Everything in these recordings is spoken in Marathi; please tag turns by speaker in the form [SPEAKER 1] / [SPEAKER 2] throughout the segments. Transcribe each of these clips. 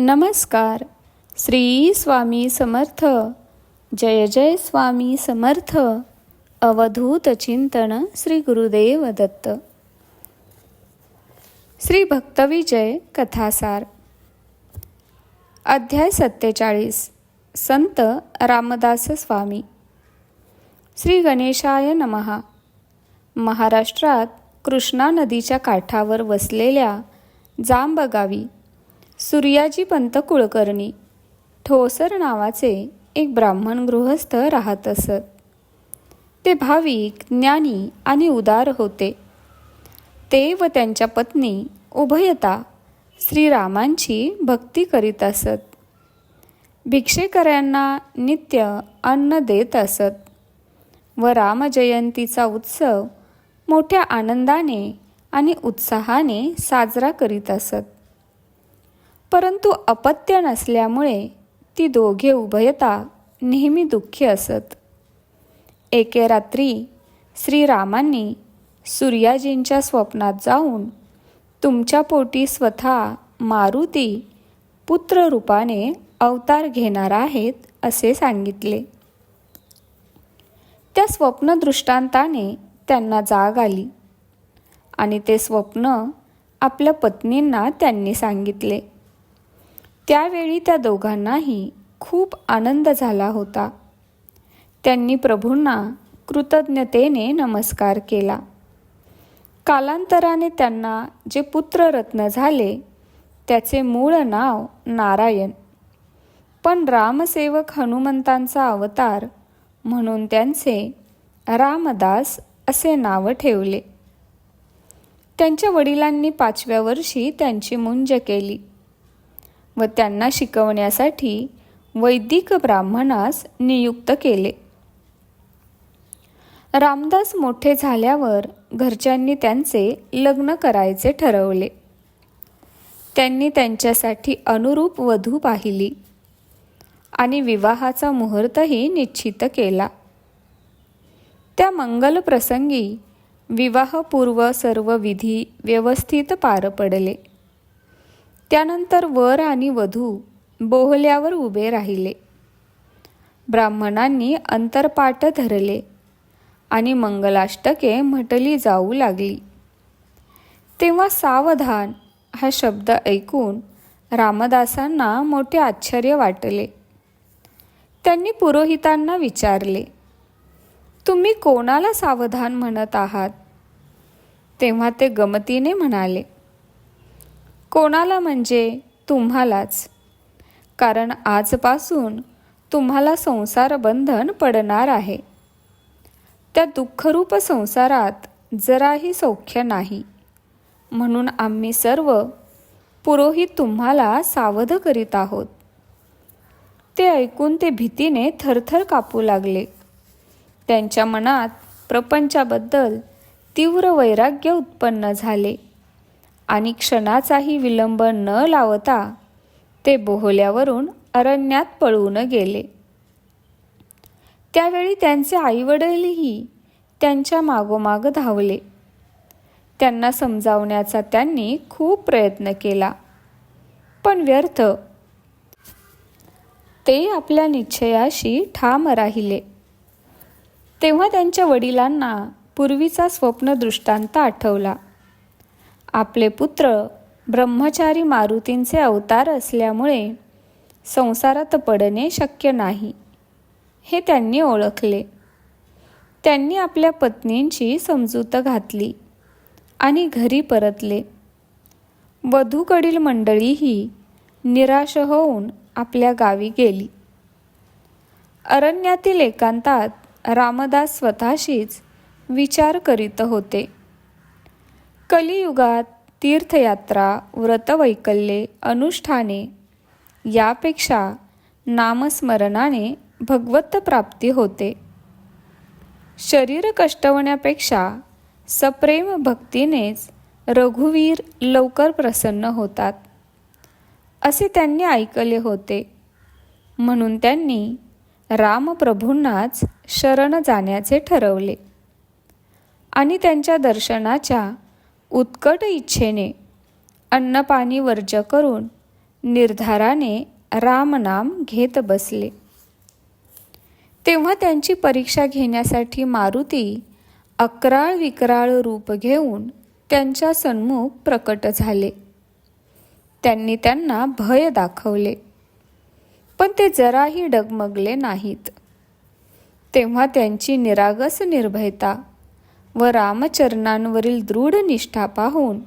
[SPEAKER 1] नमस्कार. श्री स्वामी समर्थ. जय जय स्वामी समर्थ. अवधूत चिंतन श्री गुरुदेव दत्त. श्री भक्तविजय कथासार. अध्याय सत्तेचाळीस. संत रामदास स्वामी. श्री गणेशाय नमहा महाराष्ट्रात कृष्णा नदीच्या काठावर वसलेल्या जांब गावी सूर्याजी पंत कुळकर्णी. ठोसर नावाचे एक ब्राह्मण गृहस्थ राहत असत. ते भाविक ज्ञानी आणि उदार होते. ते व त्यांच्या पत्नी उभयता श्रीरामांची भक्ती करीत असत. भिक्षेकऱ्यांना नित्य अन्न देत असत. व रामजयंतीचा उत्सव मोठ्या आनंदाने आणि उत्साहाने साजरा करीत असत. परंतु अपत्य नसल्यामुळे ती दोघे उभयता नेहमी दुःखी असत. एके रात्री श्रीरामांनी सूर्याजींच्या स्वप्नात जाऊन तुमच्या पोटी स्वतः मारुती पुत्ररूपाने अवतार घेणार आहेत असे सांगितले. त्या स्वप्नदृष्टांताने त्यांना जाग आली आणि ते स्वप्न आपल्या पत्नींना त्यांनी सांगितले. त्यावेळी त्या दोघांनाही खूप आनंद झाला होता. त्यांनी प्रभूंना कृतज्ञतेने नमस्कार केला. कालांतराने त्यांना जे पुत्ररत्न झाले त्याचे मूळ नाव नारायण. पण रामसेवक हनुमंतांचा अवतार म्हणून त्यांचे रामदास असे नाव ठेवले. त्यांच्या वडिलांनी पाचव्या वर्षी त्यांची मुंज केली. व त्यांना शिकवण्यासाठी वैदिक ब्राह्मणास नियुक्त केले. रामदास मोठे झाल्यावर घरच्यांनी त्यांचे लग्न करायचे ठरवले. त्यांनी त्यांच्यासाठी अनुरूप वधू पाहिली आणि विवाहाचा मुहूर्तही निश्चित केला. त्या मंगलप्रसंगी विवाहपूर्व सर्व विधी व्यवस्थित पार पडले. त्यानंतर वर आणि वधू बोहल्यावर उभे राहिले. ब्राह्मणांनी अंतरपाट धरले आणि मंगलाष्टके म्हटली जाऊ लागली. तेव्हा सावधान हा शब्द ऐकून रामदासांना मोठे आश्चर्य वाटले. त्यांनी पुरोहितांना विचारले तुम्ही कोणाला सावधान म्हणत आहात? तेव्हा ते गमतीने म्हणाले कोणाला म्हणजे तुम्हालाच? कारण आजपासून तुम्हाला संसार बंधन पडणार आहे. त्या दुःखरूप संसारात जराही सौख्य नाही. म्हणून आम्ही सर्व पुरोहित तुम्हाला सावध करीत आहोत. ते ऐकून ते भीतीने थरथर कापू लागले. त्यांच्या मनात प्रपंचाबद्दल तीव्र वैराग्य उत्पन्न झाले. आणि क्षणाचाही विलंब न लावता ते बोहल्यावरून अरण्यात पळून गेले. त्यावेळी त्यांचे आईवडीलही त्यांच्या मागोमाग धावले. त्यांना समजावण्याचा त्यांनी खूप प्रयत्न केला. पण व्यर्थ. ते आपल्या निश्चयाशी ठाम राहिले. तेव्हा त्यांच्या वडिलांना पूर्वीचा स्वप्न दृष्टांत आठवला. आपले पुत्र ब्रह्मचारी मारुतींचे अवतार असल्यामुळे संसारात पडणे शक्य नाही हे त्यांनी ओळखले. त्यांनी आपल्या पत्नींची समजूत घातली आणि घरी परतले. वधूकडील मंडळीही निराश होऊन आपल्या गावी गेली. अरण्यातील एकांतात रामदास स्वतःशीच विचार करीत होते. कलियुगात तीर्थयात्रा व्रतवैकल्ये अनुष्ठाने यापेक्षा नामस्मरणाने भगवत प्राप्ती होते. शरीर कष्टवण्यापेक्षा सप्रेम भक्तीनेच रघुवीर लवकर प्रसन्न होतात. असे त्यांनी ऐकले होते. म्हणून त्यांनी रामप्रभूंनाच शरण जाण्याचे ठरवले आणि त्यांच्या दर्शनाच्या उत्कट इच्छेने अन्नपाणी वर्ज करून निर्धाराने रामनाम घेत बसले. तेव्हा त्यांची परीक्षा घेण्यासाठी मारुती अकराळ विकराळ रूप घेऊन त्यांच्या सन्मुख प्रकट झाले. त्यांनी त्यांना भय दाखवले पण ते जराही डगमगले नाहीत. तेव्हा त्यांची निरागस निर्भयता व रामचरणांवरील दृढ निष्ठा पाहून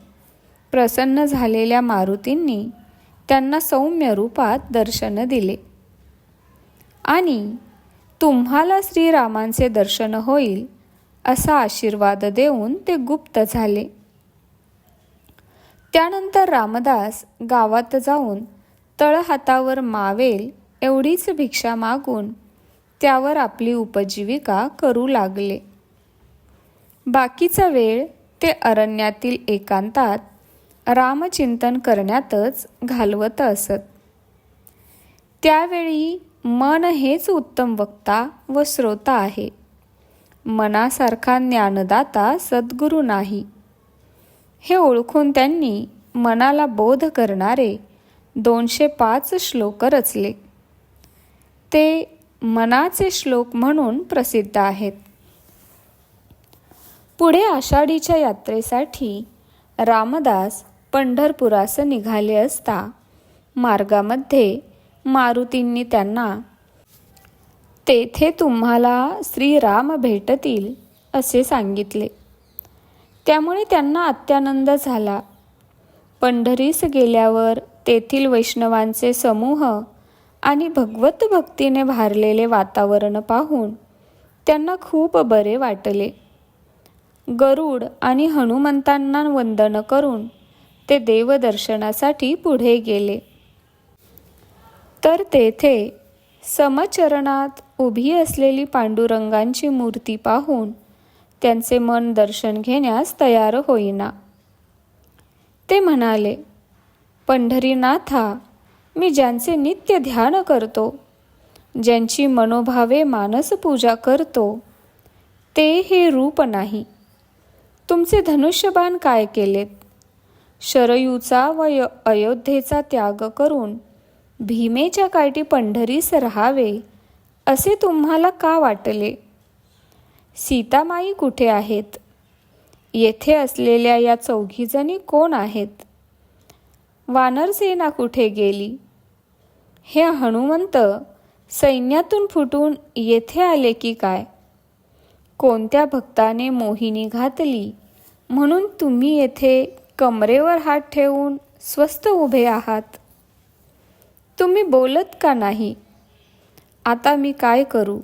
[SPEAKER 1] प्रसन्न झालेल्या मारुतींनी त्यांना सौम्य रूपात दर्शन दिले. आणि तुम्हाला श्रीरामांचे दर्शन होईल असा आशीर्वाद देऊन ते गुप्त झाले. त्यानंतर रामदास गावात जाऊन तळहातावर मावेल एवढीच भिक्षा मागून त्यावर आपली उपजीविका करू लागले. बाकीचा वेळ ते अरण्यातील एकांतात रामचिंतन करण्यातच घालवत असत. त्यावेळी मन हेच उत्तम वक्ता व श्रोता आहे. मनासारखा ज्ञानदाता सद्गुरू नाही. हे ओळखून त्यांनी मनाला बोध करणारे दोनशे पाच श्लोक रचले. ते मनाचे श्लोक म्हणून प्रसिद्ध आहेत. पुढे आषाढीच्या यात्रेसाठी रामदास पंढरपुरास निघाले असता मार्गामध्ये मारुतींनी त्यांना तेथे तुम्हाला श्रीराम भेटतील असे सांगितले. त्यामुळे त्यांना अत्यानंद झाला. पंढरीस गेल्यावर तेथील वैष्णवांचे समूह आणि भगवत भक्तीने भारलेले वातावरण पाहून त्यांना खूप बरे वाटले. गरुड आणि हनुमंतांना वंदन करून ते देवदर्शनासाठी पुढे गेले. तर तेथे समचरणात उभी असलेली पांडुरंगांची मूर्ती पाहून त्यांचे मन दर्शन घेण्यास तयार होईना. ते म्हणाले पंढरीनाथा मी ज्यांचे नित्य ध्यान करतो ज्यांची मनोभावे मानस पूजा करतो ते हे रूप नाही. तुमचे धनुष्यबाण काय केलेत? शरयूचा व अयोध्येचा त्याग करून भीमेच्या काठी पंढरीस राहावे असे तुम्हाला का वाटले? सीतामाई कुठे आहेत? येथे असलेल्या या चौघीजणी कोण आहेत? वानरसेना कुठे गेली? हे हनुमंत सैन्यातून फुटून येथे आले की काय? कोणत्या भक्ताने मोहिनी घातली? म्हणून तुम्ही येथे कमरेवर हात ठेवून स्वस्त उभे आहात. तुम्ही बोलत का नाही? आता मी काय करू?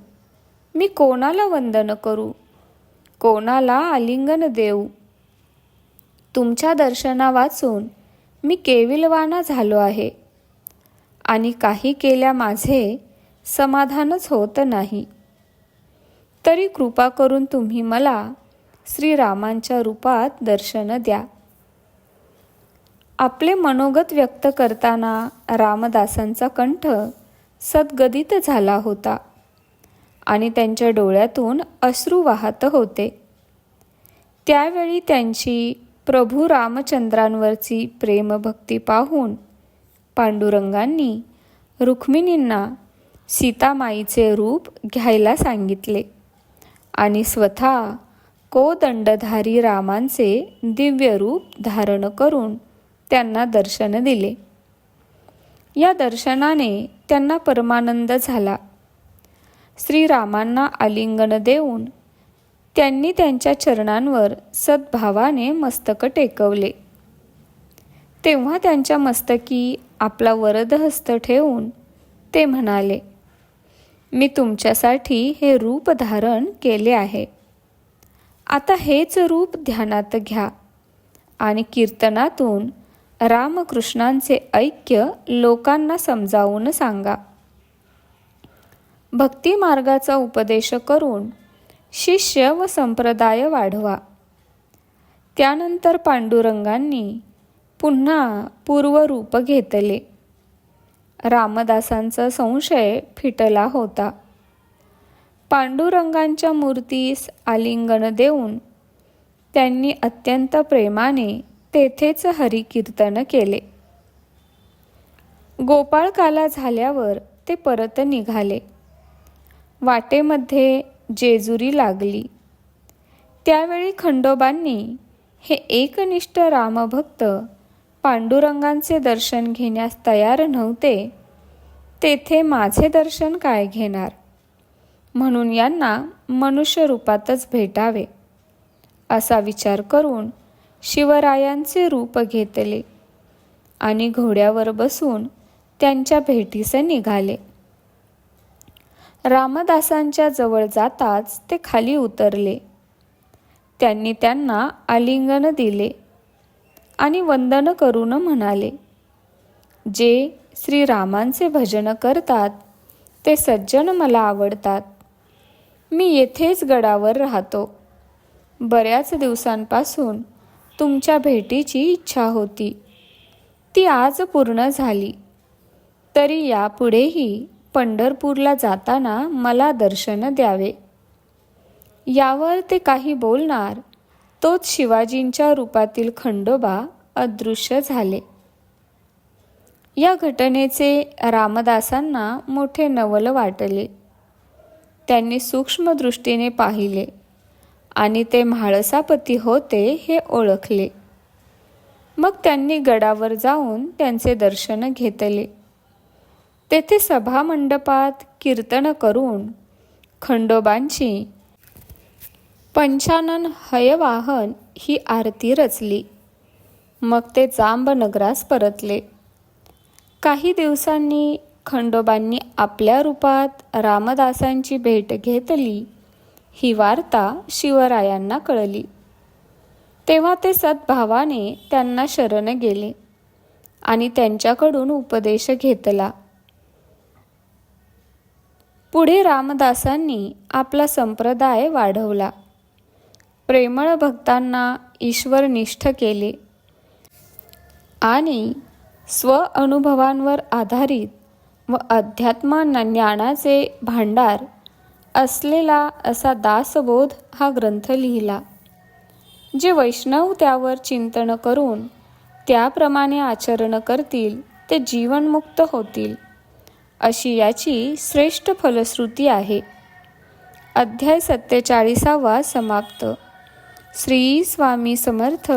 [SPEAKER 1] मी कोणाला वंदन करू? कोणाला आलिंगन देऊ? तुमच्या दर्शना वाचून मी केविलवाना झालो आहे. आणि काही केल्या माझे समाधानच होत नाही. तरी कृपा करून तुम्ही मला श्रीरामांच्या रूपात दर्शन द्या. आपले मनोगत व्यक्त करताना रामदासांचा कंठ सद्गदित झाला होता आणि त्यांच्या डोळ्यातून अश्रू वाहत होते. त्यावेळी त्यांची प्रभू रामचंद्रांवरची प्रेमभक्ती पाहून पांडुरंगांनी रुक्मिणींना सीतामाईचे रूप घ्यायला सांगितले आणि स्वतः कोदंडधारी रामांचे दिव्य रूप धारण करून त्यांना दर्शन दिले. या दर्शनाने त्यांना परमानंद झाला. श्रीरामांना आलिंगन देऊन त्यांनी त्यांच्या चरणांवर सद्भावाने मस्तक टेकवले. तेव्हा त्यांच्या मस्तकी आपला वरदहस्त ठेवून ते म्हणाले मी तुमच्यासाठी हे रूप धारण केले आहे. आता हेच रूप ध्यानात घ्या. आणि कीर्तनातून रामकृष्णांचे ऐक्य लोकांना समजावून सांगा. भक्ती मार्गाचा उपदेश करून शिष्य व संप्रदाय वाढवा. त्यानंतर पांडुरंगांनी पुन्हा पूर्वरूप घेतले. रामदासांचा संशय फिटला होता. पांडुरंगांच्या मूर्तीस आलिंगन देऊन त्यांनी अत्यंत प्रेमाने तेथेच हरिकीर्तन केले. गोपाळकाला झाल्यावर ते परत निघाले. वाटेमध्ये जेजुरी लागली. त्यावेळी खंडोबांनी हे एकनिष्ठ रामभक्त पांडुरंगांचे दर्शन घेण्यास तयार नव्हते. तेथे माझे दर्शन काय घेणार? म्हणून यांना मनुष्य रूपातच भेटावे असा विचार करून शिवरायांचे रूप घेतले आणि घोड्यावर बसून त्यांच्या भेटीस निघाले. रामदासांच्या जवळ जाताच ते खाली उतरले. त्यांनी त्यांना आलिंगन दिले आणि वंदन करून म्हणाले जे श्रीरामांचे भजन करतात ते सज्जन मला आवडतात. मी येथेच गडावर राहतो. बऱ्याच दिवसांपासून तुमच्या भेटीची इच्छा होती. ती आज पूर्ण झाली. तरी यापुढेही पंढरपूरला जाताना मला दर्शन द्यावे. यावर ते काही बोलणार तोच शिवाजींच्या रूपातील खंडोबा अदृश्य झाले. या घटनेचे रामदासांना मोठे नवल वाटले. त्यांनी सूक्ष्मदृष्टीने पाहिले आणि ते म्हाळसापती होते हे ओळखले. मग त्यांनी गडावर जाऊन त्यांचे दर्शन घेतले. तेथे सभामंडपात कीर्तन करून खंडोबांची पंचानन हयवाहन ही आरती रचली. मग ते जांबनगरास परतले. काही दिवसांनी खंडोबांनी आपल्या रूपात रामदासांची भेट घेतली. ही वार्ता शिवरायांना कळली. तेव्हा ते सद्भावाने त्यांना शरण गेले आणि त्यांच्याकडून उपदेश घेतला. पुढे रामदासांनी आपला संप्रदाय वाढवला. प्रेमळ भक्तांना ईश्वरनिष्ठ केले आणि स्व अनुभवांवर आधारित व अध्यात्म ज्ञानाचे भांडार असलेला असा दासबोध हा ग्रंथ लिहिला. जे वैष्णव त्यावर चिंतन करून त्याप्रमाणे आचरण करतील ते जीवनमुक्त होतील अशी याची श्रेष्ठ फलश्रुती आहे. अध्याय सत्तेचाळीसावा समाप्त. श्री स्वामी समर्थ.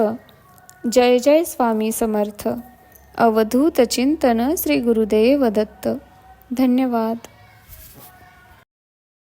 [SPEAKER 1] जय जय स्वामी समर्थ. अवधूत चिंतन श्री गुरुदेव दत्त. धन्यवाद.